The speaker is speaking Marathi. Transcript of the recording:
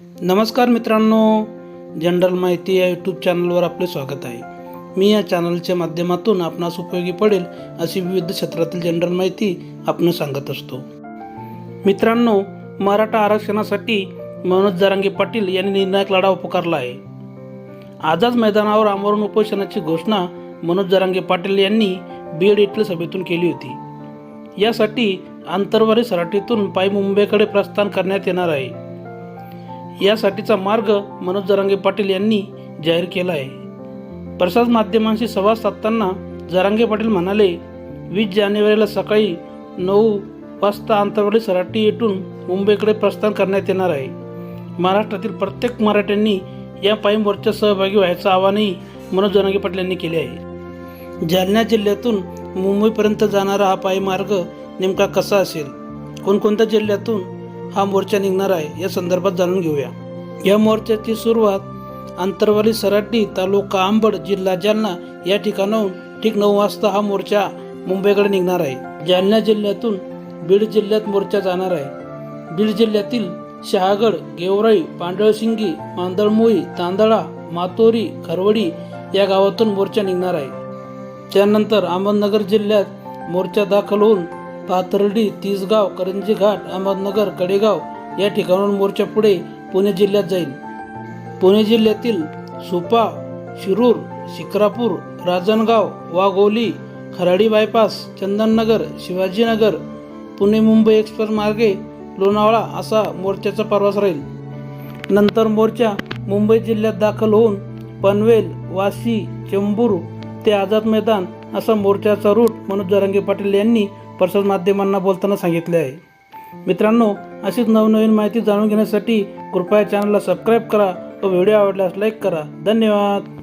नमस्कार मित्रांनो जनरल माहिती या यूट्यूब चॅनलवर आपले स्वागत आहे. मी या चॅनलच्या माध्यमातून आपणास उपयोगी पडेल अशी विविध क्षेत्रातील जनरल माहिती आपण सांगत असतो. मित्रांनो मराठा आरक्षणासाठी मनोज जरांगे पाटील यांनी निर्णायक लढा पुकारला आहे. आझाद मैदानावर आमरण उपोषणाची घोषणा मनोज जरांगे पाटील यांनी बीएड येथील सभेतून केली होती. यासाठी आंतरवारी सराटीतून पायी मुंबईकडे प्रस्थान करण्यात येणार आहे. यासाठीचा मार्ग मनोज जरांगे पाटील यांनी जाहीर केला आहे प्रसाद माध्यमांशी संवाद साधताना जरांगे पाटील म्हणाले वीस जानेवारीला सकाळी नऊ वाजता आंतरवाडी सराटी येथून मुंबईकडे प्रस्थान करण्यात येणार आहे. महाराष्ट्रातील प्रत्येक मराठ्यांनी या पायी सहभागी व्हायचं आवाहनही मनोज जरांगे पाटील यांनी केले आहे. जालना जिल्ह्यातून मुंबईपर्यंत जाणारा हा पायी मार्ग नेमका कसा असेल? कोणकोणत्या जिल्ह्यातून हा मोर्चा निघणार आहे या संदर्भात जाणून घेऊया. या मोर्चाची सुरुवात आंतरवाली सराटी तालुका आंबड जिल्हा जालना या ठिकाणाहून ठीक नऊ वाजता हा मोर्चा मुंबईकडे निघणार आहे. जालना जिल्ह्यातून बीड जिल्ह्यात मोर्चा जाणार आहे. बीड जिल्ह्यातील शहागड गेवराई पांढळशिंगी मांदळमोई तांदळा मातोरी खरवडी या गावातून मोर्चा निघणार आहे. त्यानंतर अहमदनगर जिल्ह्यात मोर्चा दाखल होऊन पाथर्डी तिसगाव करंजी घाट अहमदनगर कडेगाव या ठिकाणाहून मोर्चा पुढे पुणे जिल्ह्यात जाईल. पुणे जिल्ह्यातील सुपा शिरूर शिक्रापूर राजनगाव वाघोली खराडी बायपास चंदननगर शिवाजीनगर पुणे मुंबई एक्सप्रेस मार्गे लोणावळा असा मोर्चाचा प्रवास राहील. नंतर मोर्चा मुंबई जिल्ह्यात दाखल होऊन पनवेल वाशी चेंबूर ते आझाद मैदान असा मोर्चाचा रूट मनोज जरांगे पाटील यांनी प्रसार माध्यमांना बोलताना सांगितले आहे. मित्रांनो अशीच नवनवीन माहिती जाणून घेण्यासाठी कृपया चॅनलला सबस्क्राईब करा व व्हिडिओ आवडल्यास लाईक करा. धन्यवाद.